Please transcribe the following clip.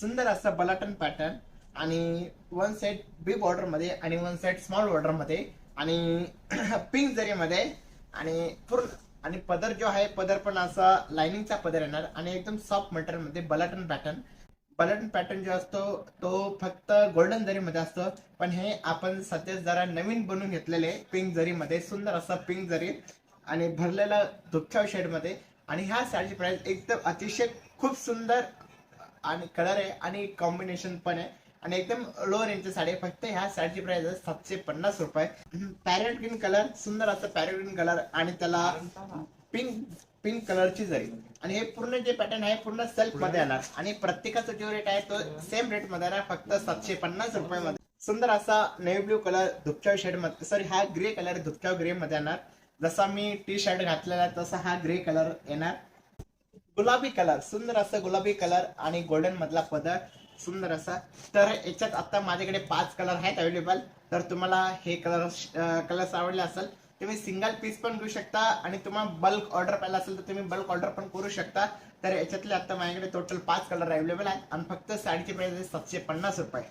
सुंदर असं बलाटन पॅटर्न आणि वन साइड बिग ऑर्डरमध्ये आणि वन साइड स्मॉल ऑर्डरमध्ये आणि पिंक जरीमध्ये आणि पूर्ण आणि पदर जो आहे पदर पण असा लाइनिंगचा पदर येणार आणि एकदम सॉफ्ट मटेरियलमध्ये बलाटन पॅटर्न बलाटन पॅटर्न जो असतो तो फक्त गोल्डन जरीमध्ये असतो पण हे आपण सध्या जरा नवीन बनवून घेतलेले पिंक जरीमध्ये सुंदर असं पिंक जरी आणि भरलेलं दुःखाव शेडमध्ये. आणि ह्या साडीची प्राइस एकदम अतिशय खूप सुंदर आणि कलर आहे आणि कॉम्बिनेशन पण आहे. आणि एकदम लो रेंजची साडी आहे. फक्त ह्या साडीची प्राइस आहे सातशे पन्नास रुपये. पॅरेट ग्रीन कलर सुंदर असं पॅरेट ग्रीन कलर आणि त्याला पिंक पिंक कलरची जरी. आणि हे पूर्ण जे पॅटर्न आहे पूर्ण सेल्फमध्ये येणार. आणि प्रत्येकाचा जो रेट आहे तो सेम रेटमध्ये येणार. फक्त सातशे पन्नास रुपये मध्ये. सुंदर असा नेव्ही ब्ल्यू कलर धुपचाव शेडमध्ये सॉरी हा ग्रे कलर धुपचाव ग्रे मध्ये येणार. जसा मी टी शर्ट घातलेला आहे तसा हा ग्रे कलर येणार. गुलाबी कलर सुंदर असा गुलाबी कलर आणि गोल्डन मधला पदर सुंदर असा. तर याच्यात आता माझ्याकडे पाच कलर आहेत अवेलेबल तर तुम्हाला हे कलर कलर्स आवडले असेल तुम्ही सिंगल पीस पण घेऊ शकता आणि तुम्हाला बल्क ऑर्डर पाहिला असेल तर तुम्ही बल्क ऑर्डर पण करू शकता. तर याच्यातले आता माझ्याकडे टोटल पाच कलर अवेलेबल आहेत आणि फक्त साडीची प्राइस आहे सातशे पन्नास रुपये.